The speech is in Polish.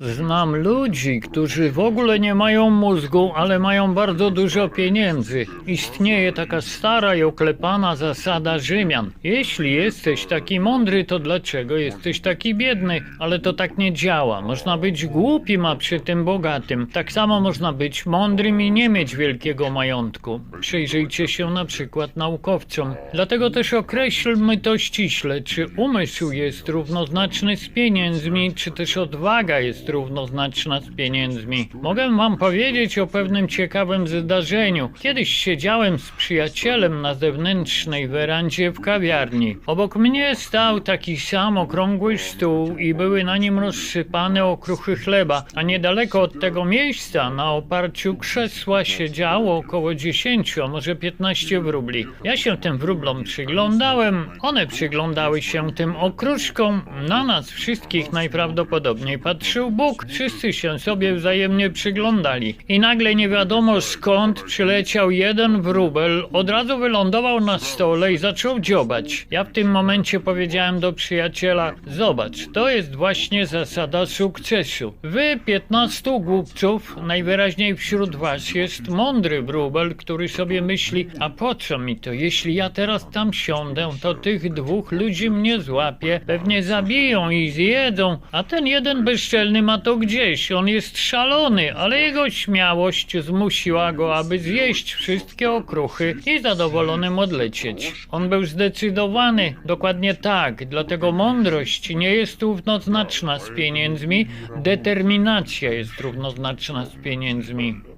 Znam ludzi, którzy w ogóle nie mają mózgu, ale mają bardzo dużo pieniędzy. Istnieje taka stara i oklepana zasada Rzymian. Jeśli jesteś taki mądry, to dlaczego jesteś taki biedny? Ale to tak nie działa. Można być głupim, a przy tym bogatym. Tak samo można być mądrym i nie mieć wielkiego majątku. Przyjrzyjcie się na przykład naukowcom. Dlatego też określmy to ściśle, czy umysł jest równoznaczny z pieniędzmi, czy też odwaga jest równoznaczna z pieniędzmi. Mogę wam powiedzieć o pewnym ciekawym zdarzeniu. Kiedyś siedziałem z przyjacielem na zewnętrznej werandzie w kawiarni. Obok mnie stał taki sam okrągły stół i były na nim rozsypane okruchy chleba, a niedaleko od tego miejsca na oparciu krzesła siedziało około 10, a może 15 wróbli. Ja się tym wróblom przyglądałem, one przyglądały się tym okruszkom, na nas wszystkich najprawdopodobniej patrzył Bóg, wszyscy się sobie wzajemnie przyglądali. I nagle nie wiadomo skąd przyleciał jeden wróbel, od razu wylądował na stole i zaczął dziobać. Ja w tym momencie powiedziałem do przyjaciela, zobacz, to jest właśnie zasada sukcesu. Wy, 15 głupców, najwyraźniej wśród was jest mądry wróbel, który sobie myśli, a po co mi to, jeśli ja teraz tam siądę, to tych dwóch ludzi mnie złapie, pewnie zabiją i zjedzą, a ten jeden bezczelny ma to gdzieś, on jest szalony, ale jego śmiałość zmusiła go, aby zjeść wszystkie okruchy i zadowolonym odlecieć. On był zdecydowany, dokładnie tak, dlatego mądrość nie jest równoznaczna z pieniędzmi, determinacja jest równoznaczna z pieniędzmi.